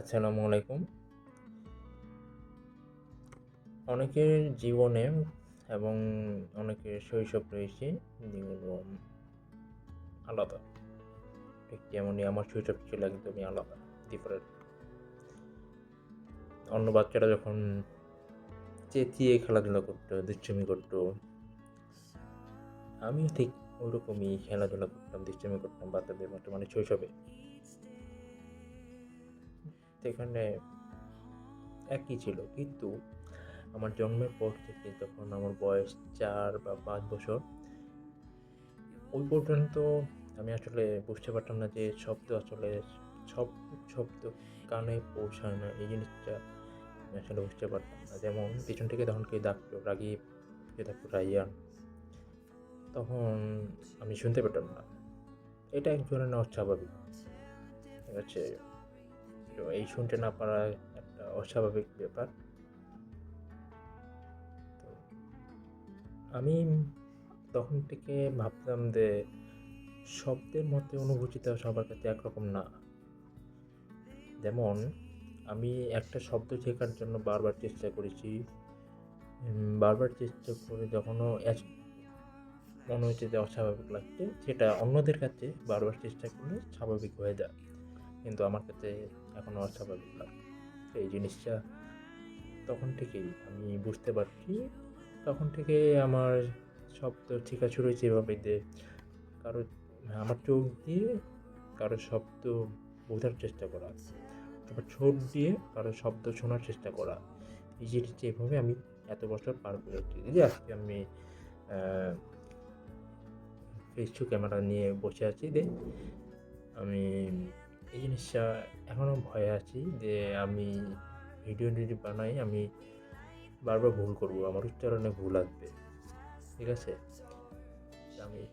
আসসালামু আলাইকুম। অনেকের জীবনে এবং অনেকের শৈশব রয়েছে, যেগুলো আলাদা। ঠিক যেমনই আমার শৈশব ছিল একদমই আলাদা ডিফারেন্ট অন্য বাচ্চারা যখন চেঁচিয়ে খেলাধুলা করতো, দুষ্টুমি করতো, আমিও ঠিক ওইরকমই খেলাধুলা করতাম, দুষ্টুমি করতাম বাচ্চাদের মতো মানে শৈশবে। সেখানে একই ছিল। কিন্তু আমার জন্মের পর থেকে যখন আমার বয়স চার বা পাঁচ বছর, ওই পর্যন্ত আমি আসলে বুঝতে পারতাম না যে শব্দ আসলে সব শব্দ কানে পৌঁছায় না, এই জিনিসটা আমি আসলে বুঝতে পারতাম না। যেমন পিছন থেকে তখন কেউ ডাকতো? রাগিব কেউ ডাকতো? রাইয়ান। তখন আমি শুনতে পেতাম না। এটা এক ধরনের অস্বাভাবিক। ঠিক আছে? এই শুনতে না পারা একটা অস্বাভাবিক ব্যাপার। তো আমি তখন থেকে ভাবতাম যে শব্দের মধ্যে অনুভূতিটা সবার কাছে একরকম না। যেমন আমি একটা শব্দ শেখার জন্য বারবার চেষ্টা করেছি। বারবার চেষ্টা করে যখনও মনে হচ্ছে যে অস্বাভাবিক লাগছে, সেটা অন্যদের কাছে বারবার চেষ্টা করলে স্বাভাবিক হয়ে যায়। কিন্তু আমার কাছে এখনও অস্বাভাবিক লাগে এই জিনিসটা তখন থেকেই আমি বুঝতে পারছি। তখন থেকে আমার শব্দ শেখা শুরু হয়েছে এভাবে যে কারও, আমার চোখ দিয়ে কারও শব্দ বোঝার চেষ্টা করা, তারপর ঠোঁট দিয়ে কারও শব্দ শোনার চেষ্টা করা। এই জিনিসটা এভাবে আমি এত বছর পার করেছি যে আজকে আমি ফেস ক্যামেরা নিয়ে বসে আছি দে আমি এই জিনিসটা এখনও ভয়ে আছি যে আমি ভিডিও যদি বানাই, আমি বারবার ভুল করব, আমার উচ্চারণে ভুল আসবে। ঠিক আছে? আমি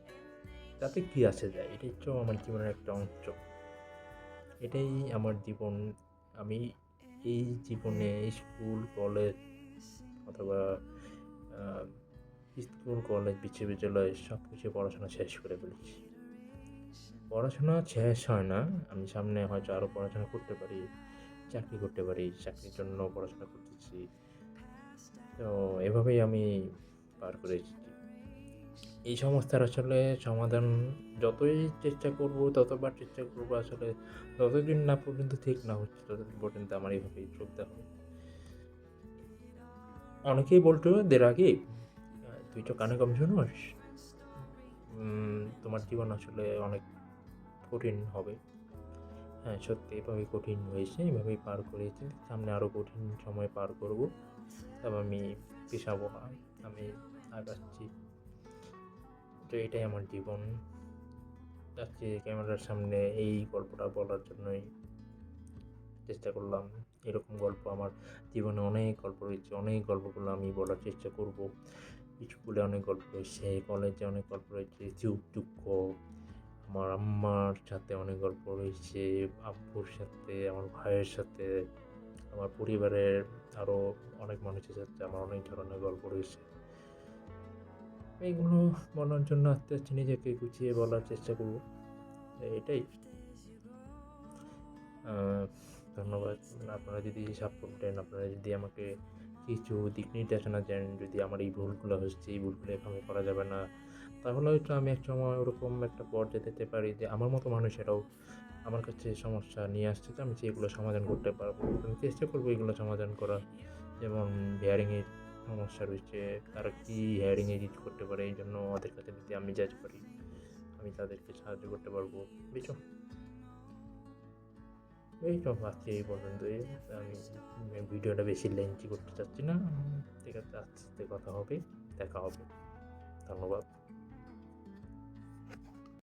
তাতে কী আসে যায়? এটাই তো আমার জীবনের একটা অংশ। এটাই আমার জীবন। আমি এই জীবনে স্কুল, কলেজ অথবা স্কুল, কলেজ, বিশ্ববিদ্যালয় সব কিছু পড়াশোনা শেষ করে ফেলেছি। পড়াশোনা শেষ হয় না। আমি সামনে হয়তো আরও পড়াশোনা করতে পারি, চাকরি করতে পারি, চাকরির জন্য পড়াশোনা করতেছি। তো এভাবেই আমি পার করেছি এই সমস্যার আসলে সমাধান যতই চেষ্টা করব, ততবার চেষ্টা করব আসলে যতদিন না পর্যন্ত ঠিক না হচ্ছে, ততদিন পর্যন্ত আমার এইভাবেই চলতে হবে। অনেকেই বলতো দের আগে, তুই তো কানে কম শুনোস। তোমার জীবন আসলে অনেক কঠিন হবে। হ্যাঁ সত্যি এভাবেই কঠিন হয়েছে, এভাবেই পার করেছি। সামনে আরও কঠিন সময় পার করব, তবে আমি পেশাবো না, আমি আগাচ্ছি। তো এটাই আমার জীবন। আজকে ক্যামেরার সামনে, এই গল্পটা বলার জন্যই চেষ্টা করলাম। এরকম গল্প আমার জীবনে অনেক গল্প রয়েছে, অনেক গল্পগুলো আমি বলার চেষ্টা করব। স্কুলে অনেক গল্প রয়েছে, কলেজে অনেক গল্প রয়েছে সুখ দুঃখ আমার আম্মার সাথে অনেক গল্প রয়েছে, আব্বুর সাথে, আমার ভাইয়ের সাথে, আমার পরিবারের আরও অনেক মানুষের সাথে আমার অনেক ধরনের গল্প রয়েছে। এইগুলো বলার জন্য আস্তে আস্তে নিজেকে গুছিয়ে বলার চেষ্টা করব। এটাই। ধন্যবাদ। আপনারা যদি সাপোর্ট দেন, আপনারা যদি আমাকে কিছু দিক নির্দেশনা দেন, যদি আমার এই ভুলগুলো হচ্ছে, এই ভুলগুলো এভাবে করা যাবে না তাহলে হয়তো আমি এক সময় ওরকম একটা পর্যায়ে যেতে পারি যে আমার মতো মানুষেরাও আমার কাছে সমস্যা নিয়ে আসছে, তো আমি সেগুলো সমাধান করতে পারব। আমি চেষ্টা করব এগুলো সমাধান করার। যেমন হেয়ারিংয়ের সমস্যা রয়েছে, তারা কী হেয়ারিং এডিট করতে পারে, এই জন্য ওদের কাছে যদি আমি যাচ করি, আমি তাদেরকে সাহায্য করতে পারব। বুঝছ? এই তো আজকে এই পর্যন্তই। আমি ভিডিওটা বেশি লেন্থি করতে চাচ্ছি না। ঠিক আছে, আস্তে আস্তে কথা হবে, দেখা হবে। ধন্যবাদ।